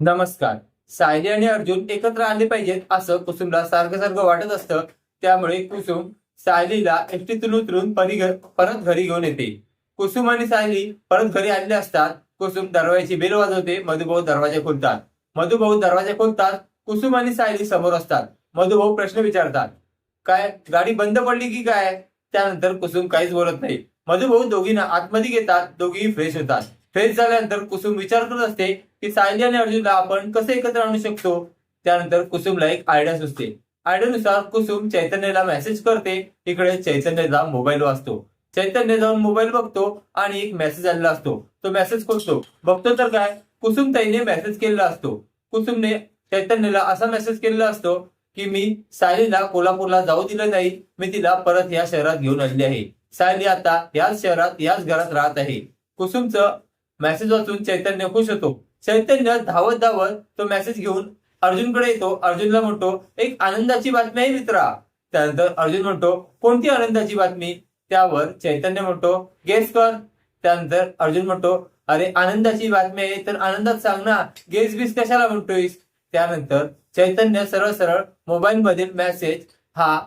नमस्कार. सायली आणि अर्जुन एकत्र आले पाहिजेत असं कुसुमला सारखं सारखं वाटत असतं. त्यामुळे कुसुम सायलीला एकटीतून उतरून परत घरी घेऊन येते. कुसुम आणि सायली परत घरी आलेले असतात. कुसुम दरवाजाची बेल वाजवते मधुभाऊ दरवाजा खोलतात. मधुभाऊ दरवाजा खोलतात कुसुम आणि सायली समोर असतात. मधुभाऊ प्रश्न विचारतात काय गाडी बंद पडली की काय? त्यानंतर कुसुम काहीच बोलत नाही. मधुभाऊ दोघींना आतमध्ये घेतात दोघीही फ्रेश होतात. फ्रेश झाल्यानंतर कुसुम विचार करत असते की सायली आणि अर्जुनला आपण कसे एकत्र आणू शकतो? त्यानंतर कुसुमला एक आयडिया सुचते. आयडियानुसार कुसुम चैतन्यला मेसेज करते. इकडे चैतन्यचा मोबाईल वाचतो चैतन्य जाऊन मोबाईल बघतो आणि एक मेसेज आलेला असतो. तो मेसेज खोलतो बघतो तर काय? कुसुम ताईने मेसेज केलेला असतो. कुसुमने चैतन्यला असा मेसेज केलेला असतो की मी सायलीला कोल्हापूरला जाऊ दिलं नाही. मी तिला परत या शहरात घेऊन आणली आहे. सायली आता याच शहरात याच घरात राहत आहे. कुसुमचं मेसेज वाचून चैतन्य खुश होतो. चैतन्य धावत धावत तो मेसेज घेऊन अर्जुनकडे येतो. अर्जुनला म्हणतो एक आनंदाची बातमी आहे मित्रा. त्यानंतर अर्जुन म्हणतो कोणती आनंदाची बातमी? त्यावर चैतन्य म्हणतो गेस कर. त्यानंतर अर्जुन म्हणतो अरे आनंदाची बातमी आहे तर आनंदात सांग ना. गेस बीस कशाला म्हणतोयस? त्यानंतर चैतन्य सरळ सरळ मोबाईल मधील मेसेज हा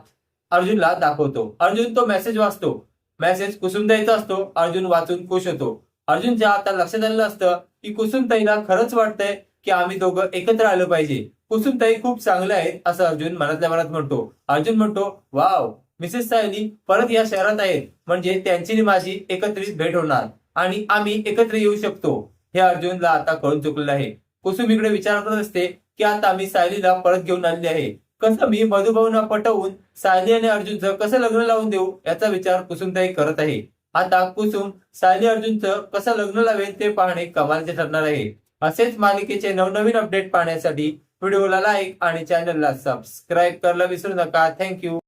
अर्जुनला दाखवतो. अर्जुन तो मेसेज वाचतो. मेसेज कुसुमताईचा असतो. अर्जुन वाचून खुश होतो. अर्जुनच्या आता लक्षात आलेलं असतं की कुसुमताईला खरंच वाटतंय की आम्ही दोघं एकत्र आलं पाहिजे. कुसुमताई खूप चांगलं आहेत असं अर्जुन मनातल्या मनात म्हणतो. अर्जुन म्हणतो वाव मिसेस सायली परत या शहरात आहेत. म्हणजे त्यांची आणि माझी एकत्रित भेट होणार आणि आम्ही एकत्र येऊ शकतो. हे अर्जुनला आता कळून चुकलेलं आहे कुसुम इकडे विचार करत असते की आता आम्ही सायलीला परत घेऊन आलेली आहे. कसं मी मधुभाऊना पटवून सायली आणि अर्जुनचं कसं लग्न लावून देऊ याचा विचार कुसुमताई करत आहे. आता कुसुम सायली अर्जुनचं कसं लग्न लावेल ते पाहणे कमालचे ठरणार आहे. असेच मालिकेचे नवनवीन अपडेट पाहण्यासाठी व्हिडिओला लाईक आणि चॅनलला सबस्क्राईब करायला विसरू नका. थँक्यू